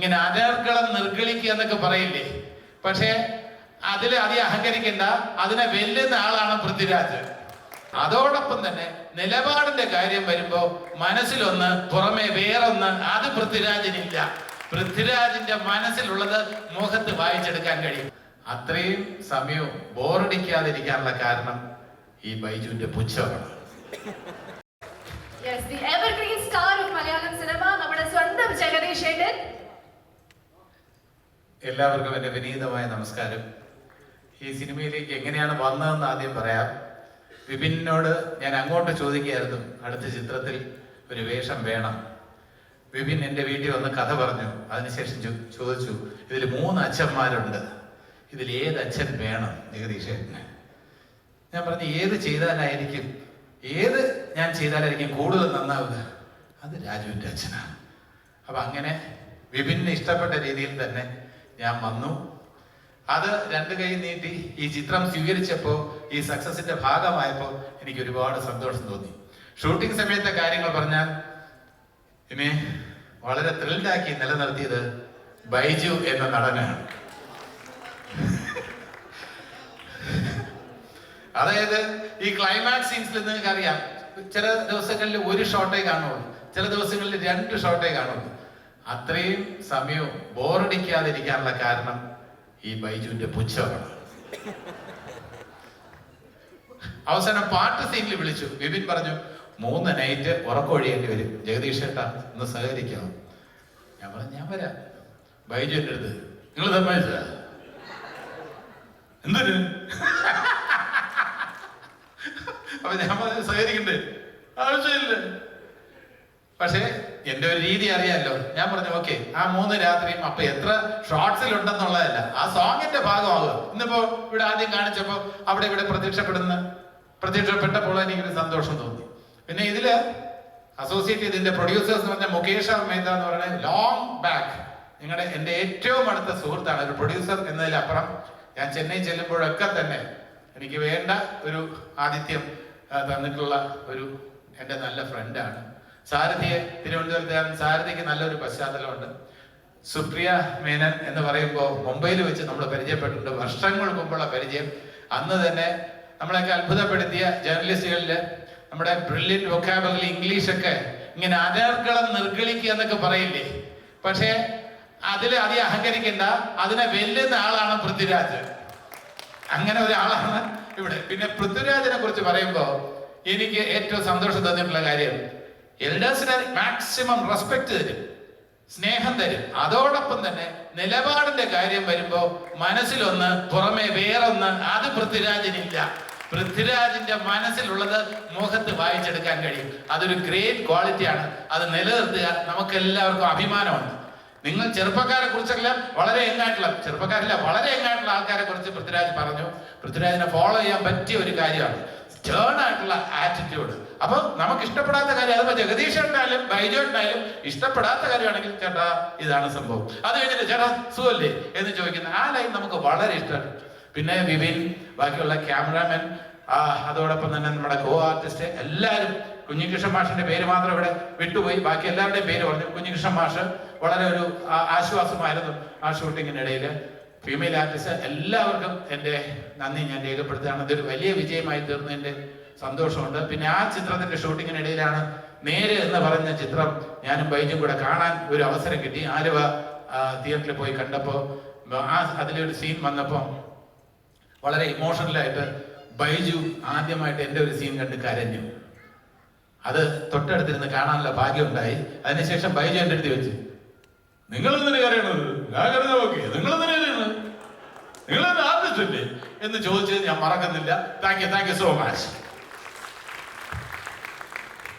ഇങ്ങനെ അനർക്കളം നിർഗളിക്കുക എന്നൊക്കെ പറയില്ലേ? പക്ഷേ അതിൽ അതി അഹങ്കരിക്കേണ്ട. അതിനെ വെല്ലുന്ന ആളാണ് പൃഥ്വിരാജ്. അതോടൊപ്പം തന്നെ നിലപാടിന്റെ കാര്യം വരുമ്പോ മനസ്സിലൊന്ന് പുറമെ വേറൊന്ന് അത് പൃഥ്വിരാജിനില്ല. പൃഥ്വിരാജിന്റെ മനസ്സിലുള്ളത് മുഖത്ത് വായിച്ചെടുക്കാൻ കഴിയും. അത്രയും സമയവും ബോറടിക്കാതിരിക്കാനുള്ള കാരണം ഈ ബൈജുവിന്റെ പുച്ഛമാണ്. എല്ലാവർക്കും എന്റെ വിനീതമായ നമസ്കാരം. ഈ സിനിമയിലേക്ക് എങ്ങനെയാണ് വന്നതെന്ന് ആദ്യം പറയാം. വിപിനോട് ഞാൻ അങ്ങോട്ട് ചോദിക്കുകയായിരുന്നു. അടുത്ത ചിത്രത്തിൽ ഒരു വേഷം വേണം. വിപിൻ എന്റെ വീട്ടിൽ വന്ന് കഥ പറഞ്ഞു. അതിനുശേഷം ചോദിച്ചു ഇതിൽ മൂന്ന് അച്ഛന്മാരുണ്ട്. ഇതിൽ ഏത് അച്ഛൻ വേണം? ജഗദീഷേട്ടന് ഞാൻ പറഞ്ഞു ഏത് ചെയ്താലായിരിക്കും? ഏത് ഞാൻ ചെയ്താലായിരിക്കും കൂടുതൽ നന്നാവുക? അത് രാജുവിന്റെ അച്ഛനാണ്. അപ്പം അങ്ങനെ വിപിന് ഇഷ്ടപ്പെട്ട രീതിയിൽ തന്നെ ഞാൻ വന്നു. അത് രണ്ട് കൈ നീട്ടി ഈ ചിത്രം സ്വീകരിച്ചപ്പോൾ ഈ സക്സസിന്റെ ഭാഗമായപ്പോൾ എനിക്ക് ഒരുപാട് സന്തോഷം തോന്നി. ഷൂട്ടിംഗ് സമയത്തെ കാര്യങ്ങൾ പറഞ്ഞാൽ ഇനി വളരെ ത്രില്ഡാക്കി നിലനിർത്തിയത് ബൈജു എന്ന നടനാണ്. അതായത് ഈ ക്ലൈമാക്സ് സീൻസിൽ നിങ്ങൾക്ക് അറിയാം ചില ദിവസങ്ങളിൽ ഒരു ഷോട്ടേ കാണുള്ളൂ ചില ദിവസങ്ങളിൽ രണ്ട് ഷോട്ടേ കാണുള്ളൂ. അത്രയും സമയവും ബോറടിക്കാതിരിക്കാനുള്ള കാരണം ഈ ബൈജുവിന്റെ പുച്ഛമാണ്. അവസാനം പാട്ട് സീനിൽ വിളിച്ചു. വിപിൻ പറഞ്ഞു മൂന്ന് നൈറ്റ് ഉറക്കൊഴിയേണ്ടി വരും. ജഗദീഷ് ഏട്ടാ ഒന്ന് സഹകരിക്കാം ഞാൻ പറഞ്ഞു ഞാൻ വരാം. ബൈജു എന്റെ അടുത്ത് നിങ്ങൾ സമ്മതിച്ച എന്തിന്? അപ്പൊ ഞാൻ പറഞ്ഞു സഹകരിക്കണ്ടേ? ആവശ്യമില്ല. പക്ഷേ എന്റെ ഒരു രീതി അറിയാമല്ലോ ഞാൻ പറഞ്ഞു ഓക്കെ ആ മൂന്ന് രാത്രിയും അപ്പൊ എത്ര ഷോർട്സിൽ ഉണ്ടെന്നുള്ളതല്ല ആ സോങ്ങിന്റെ ഭാഗമാകുക ഇന്നിപ്പോ ഇവിടെ ആദ്യം കാണിച്ചപ്പോ അവിടെ ഇവിടെ പ്രത്യക്ഷപ്പെടുന്ന പ്രത്യക്ഷപ്പെട്ടപ്പോൾ എനിക്കൊരു സന്തോഷം തോന്നി. പിന്നെ ഇതിൽ അസോസിയേറ്റ് ഇതിന്റെ പ്രൊഡ്യൂസേഴ്സ് എന്ന് പറഞ്ഞ മുകേഷ് മേത്ത എന്ന് പറയുന്നത് ലോങ് ബാക്ക് നിങ്ങളുടെ എന്റെ ഏറ്റവും അടുത്ത സുഹൃത്താണ്. ഒരു പ്രൊഡ്യൂസർ എന്നതിലപ്പുറം ഞാൻ ചെന്നൈ ചെല്ലുമ്പോഴൊക്കെ തന്നെ എനിക്ക് വേണ്ട ഒരു ആദിത്യം തന്നിട്ടുള്ള ഒരു എന്റെ നല്ല ഫ്രണ്ടാണ് സാരഥിയെ തിരുവനന്തപുരത്തുകാരൻ സാരഥിക്ക് നല്ലൊരു പശ്ചാത്തലമുണ്ട്. സുപ്രിയ മേനൻ എന്ന് പറയുമ്പോൾ മുംബൈയിൽ വെച്ച് നമ്മൾ പരിചയപ്പെട്ടിട്ടുണ്ട്. വർഷങ്ങൾ മുമ്പുള്ള പരിചയം. അന്ന് തന്നെ നമ്മളെയൊക്കെ അത്ഭുതപ്പെടുത്തിയ ജേർണലിസ്റ്റുകളിൽ നമ്മുടെ ബ്രില്യൻ ഇംഗ്ലീഷ് ഒക്കെ ഇങ്ങനെ അനർക്കളം നിർഗളിക്കുക എന്നൊക്കെ പറയില്ലേ? പക്ഷേ അതിൽ അധികം അഹങ്കരിക്കേണ്ട. അതിനെ വെല്ലുന്ന ആളാണ് പൃഥ്വിരാജ്. അങ്ങനെ ഒരാളാണ് ഇവിടെ. പിന്നെ പൃഥ്വിരാജിനെ കുറിച്ച് പറയുമ്പോൾ എനിക്ക് ഏറ്റവും സന്തോഷം തന്നിട്ടുള്ള കാര്യം എൽഡേഴ്സിനെ മാക്സിമം റെസ്പെക്ട് തരും സ്നേഹം തരും. അതോടൊപ്പം തന്നെ നിലപാടിന്റെ കാര്യം വരുമ്പോ മനസ്സിലൊന്ന് പുറമെ വേറൊന്ന് അത് പൃഥ്വിരാജിനില്ല. പൃഥ്വിരാജിന്റെ മനസ്സിലുള്ളത് മുഖത്ത് വായിച്ചെടുക്കാൻ കഴിയും. അതൊരു ഗ്രേറ്റ് ക്വാളിറ്റി ആണ്. അത് നിലനിർത്തുക നമുക്ക് എല്ലാവർക്കും അഭിമാനമുണ്ട്. നിങ്ങൾ ചെറുപ്പക്കാരെ കുറിച്ചെല്ലാം വളരെ എങ്ങായിട്ടുള്ള ചെറുപ്പക്കാരില്ല വളരെ എങ്ങായിട്ടുള്ള ആൾക്കാരെ കുറിച്ച് പൃഥ്വിരാജ് പറഞ്ഞു. പൃഥ്വിരാജിനെ ഫോളോ ചെയ്യാൻ പറ്റിയ ഒരു കാര്യമാണ്. സ്റ്റേൺ ആയിട്ടുള്ള ആറ്റിറ്റ്യൂഡ് അപ്പൊ നമുക്ക് ഇഷ്ടപ്പെടാത്ത കാര്യം അതിപ്പോ ജഗദീഷ് ഉണ്ടായാലും ബൈജു ഉണ്ടായാലും ഇഷ്ടപ്പെടാത്ത കാര്യമാണെങ്കിൽ ചേട്ടാ ഇതാണ് സംഭവം. അത് കഴിഞ്ഞിട്ട് ചേട്ടാ സുഖല്ലേ എന്ന് ചോദിക്കുന്ന ആ ലൈൻ നമുക്ക് വളരെ ഇഷ്ടമാണ്. പിന്നെ വിപിൻ ബാക്കിയുള്ള ക്യാമറാമാൻ ആ അതോടൊപ്പം തന്നെ നമ്മുടെ കോ ആർട്ടിസ്റ്റ് എല്ലാവരും കുഞ്ഞികൃഷ്ണൻ മാഷിന്റെ പേര് മാത്രം ഇവിടെ വിട്ടുപോയി. ബാക്കി എല്ലാവരുടെയും പേര് പറഞ്ഞു. കുഞ്ഞികൃഷ്ണൻ മാഷ് വളരെ ഒരു ആശ്വാസമായിരുന്നു ആ ഷൂട്ടിങ്ങിനിടയിൽ ഫീമെയിൽ ആർട്ടിസ്റ്റ് എല്ലാവർക്കും എന്റെ നന്ദി ഞാൻ രേഖപ്പെടുത്തുകയാണ്. ഇതൊരു വലിയ വിജയമായി തീർന്നതിന്റെ സന്തോഷമുണ്ട്. പിന്നെ ആ ചിത്രത്തിന്റെ ഷൂട്ടിങ്ങിനിടയിലാണ് നേരെ എന്ന് പറഞ്ഞ ചിത്രം ഞാനും ബൈജും കൂടെ കാണാൻ ഒരു അവസരം കിട്ടി. ആലുവ തിയേറ്ററിൽ പോയി കണ്ടപ്പോൾ ആ അതിലൊരു സീൻ വന്നപ്പോൾ വളരെ ഇമോഷണലായിട്ട് ബൈജു ആദ്യമായിട്ട് എന്റെ ഒരു സീൻ കണ്ട് കരഞ്ഞു. അത് തൊട്ടടുത്തിരുന്ന് കാണാനുള്ള ഭാഗ്യം ഉണ്ടായി അതിനുശേഷം ബൈജു എന്റെ അടുത്ത് വെച്ച് നിങ്ങൾ എന്തിനു കരയണത്? ഞാൻ നിങ്ങൾ എന്തിനു അല്ലേ എന്ന് ചോദിച്ചത് ഞാൻ മറക്കുന്നില്ല. Thank you thank you so much